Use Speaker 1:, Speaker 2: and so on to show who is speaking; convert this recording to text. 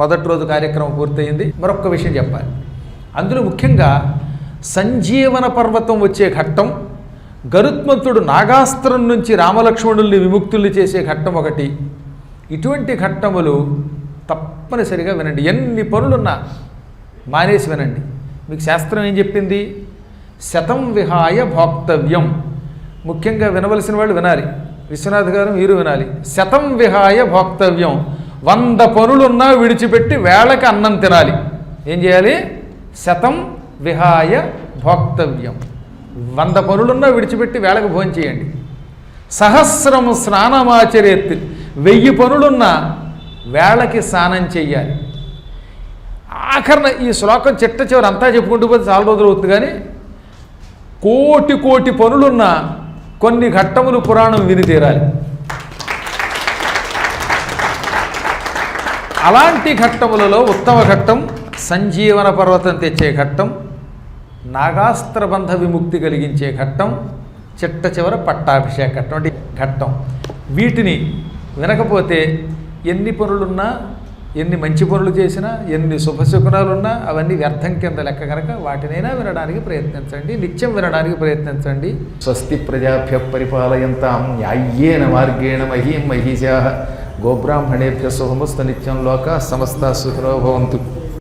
Speaker 1: మొదటి రోజు కార్యక్రమం పూర్తయింది. మరొక విషయం చెప్పాలి. అందులో ముఖ్యంగా సంజీవన పర్వతం వచ్చే ఘట్టం గరుత్మంతుడు నాగాస్త్రం నుంచి రామలక్ష్మణుల్ని విముక్తుల్ని చేసే ఘట్టం ఒకటి. ఇటువంటి ఘట్టములు తప్పనిసరిగా వినండి. ఎన్ని పనులున్నా మానేసి వినండి. మీకు శాస్త్రం ఏం చెప్పింది? శతం విహాయ భోక్తవ్యం. ముఖ్యంగా వినవలసిన వాళ్ళు వినాలి. విశ్వనాథ్ గారు మీరు వినాలి. శతం విహాయ భోక్తవ్యం. వంద పనులున్నా విడిచిపెట్టి వేళకి అన్నం తినాలి. ఏం చేయాలి? శతం విహాయ భోక్తవ్యం. వంద పనులున్నా విడిచిపెట్టి వేళకు భోజనం చేయండి. సహస్రం స్నానమాచరేత్తి వెయ్యి పనులున్నా వేళకి స్నానం చెయ్యాలి. ఆఖరణ ఈ శ్లోకం చిట్ట చివరి అంతా చెప్పుకుంటూ పోతే చాలా రోజులు అవుతుంది కానీ కోటి కోటి పనులున్న కొన్ని ఘట్టములు పురాణం విని తీరాలి. అలాంటి ఘట్టములలో ఉత్తమ ఘట్టం సంజీవన పర్వతం తెచ్చే ఘట్టం నాగాస్త్రబంధ విముక్తి కలిగించే ఘట్టం చిట్ట చివర పట్టాభిషేక ఘట్టం అంటే ఘట్టం. వీటిని వినకపోతే ఎన్ని పనులున్నా ఎన్ని మంచి పనులు చేసినా ఎన్ని శుభశకునాలున్నా అవన్నీ వ్యర్థం కింద లెక్క కనుక వాటినైనా వినడానికి ప్రయత్నించండి. నిత్యం వినడానికి ప్రయత్నించండి. స్వస్తి ప్రజాభ్య పరిపాలయంతాం న్యాయ్యేన మార్గేణ మహీం మహిషా. గోబ్రాహ్మణేభ్య శుభమస్తు నిత్యం లోక సమస్త సుఖినో భవంతు.